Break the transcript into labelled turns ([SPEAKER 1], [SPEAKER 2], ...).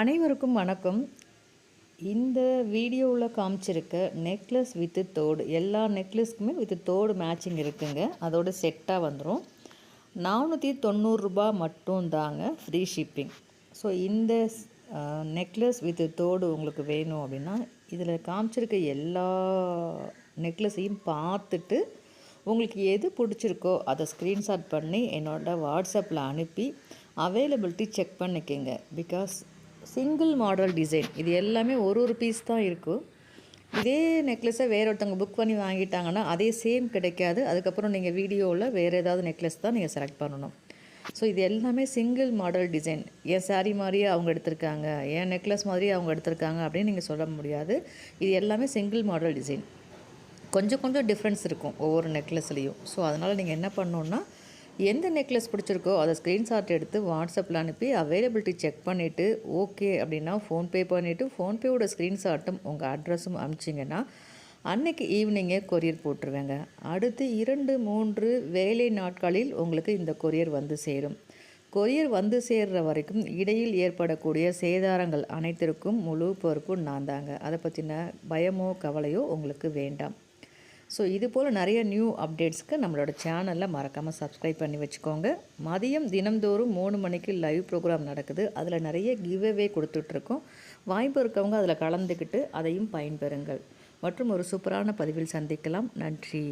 [SPEAKER 1] அனைவருக்கும் வணக்கம். இந்த வீடியோவில் காமிச்சிருக்க நெக்லஸ் வித்து தோடு எல்லா நெக்லஸ்க்குமே வித்து தோடு மேட்சிங் இருக்குங்க. அதோட செட்டாக வந்துடும் நானூற்றி தொண்ணூறுரூபா மட்டும் தாங்க ஃப்ரீ ஷிப்பிங் ஸோ இந்த நெக்லஸ் வித்து தோடு உங்களுக்கு வேணும் அப்படின்னா இதில் காமிச்சிருக்க எல்லா நெக்லஸையும் பார்த்துட்டு உங்களுக்கு எது பிடிச்சிருக்கோ அதை ஸ்க்ரீன்ஷாட் பண்ணி என்னோடய வாட்ஸ்அப்பில் அனுப்பி அவைலபிலிட்டி செக் பண்ணிக்கோங்க. பிகாஸ் சிங்கிள் மாடல் டிசைன் இது எல்லாமே ஒரு ஒரு பீஸ் தான் இருக்கும் இதே நெக்லஸை வேறு ஒருத்தவங்க புக் பண்ணி வாங்கிட்டாங்கன்னா அதே சேம் கிடைக்காது. அதுக்கப்புறம் நீங்கள் வீடியோவில் வேறு ஏதாவது நெக்லஸ் தான் நீங்கள் செலக்ட் பண்ணணும். ஸோ இது எல்லாமே சிங்கிள் மாடல் டிசைன் என் சாரீ மாதிரியே அவங்க எடுத்திருக்காங்க? என் நெக்லஸ் மாதிரியே அவங்க எடுத்திருக்காங்க அப்படின்னு நீங்கள் சொல்ல முடியாது. இது எல்லாமே சிங்கிள் மாடல் டிசைன் கொஞ்சம் கொஞ்சம் டிஃப்ரென்ஸ் இருக்கும் ஒவ்வொரு நெக்லஸ்லேயும் ஸோ அதனால் நீங்கள் என்ன பண்ணணுன்னா எந்த நெக்லஸ் பிடிச்சிருக்கோ அதை ஸ்க்ரீன்ஷாட் எடுத்து வாட்ஸ்அப்பில் அனுப்பி அவைலபிலிட்டி செக் பண்ணிவிட்டு ஓகே அப்படின்னா ஃபோன்பே பண்ணிவிட்டு ஃபோன்பேவோட ஸ்க்ரீன்ஷாட்டும் உங்கள் அட்ரஸும் அனுப்பிச்சிங்கன்னா அன்னைக்கு ஈவினிங்கே கொரியர் போட்டுருவேங்க. அடுத்து இரண்டு மூன்று வேலை நாட்களில் உங்களுக்கு இந்த கொரியர் வந்து சேரும். கொரியர் வந்து சேர்ற வரைக்கும் இடையில் ஏற்படக்கூடிய சேதாரங்கள் அனைத்திற்கும் முழு பொறுப்பும் நான் தாங்க அதை பற்றின பயமோ கவலையோ உங்களுக்கு வேண்டாம். ஸோ இது போல் நிறைய நியூ அப்டேட்ஸ்க்கு நம்மளோட சேனலில் மறக்காமல் சப்ஸ்கிரைப் பண்ணி வச்சுக்கோங்க. மதியம் தினந்தோறும் மூணு மணிக்கு லைவ் ப்ரோக்ராம் நடக்குது. அதில் நிறைய கிவ்அவே கொடுத்துட்ருக்கோம். வாய்ப்பு இருக்கவங்க அதில் கலந்துக்கிட்டு அதையும் பயன்பெறுங்கள். மற்றும் ஒரு சூப்பரான பதிவில் சந்திக்கலாம். நன்றி.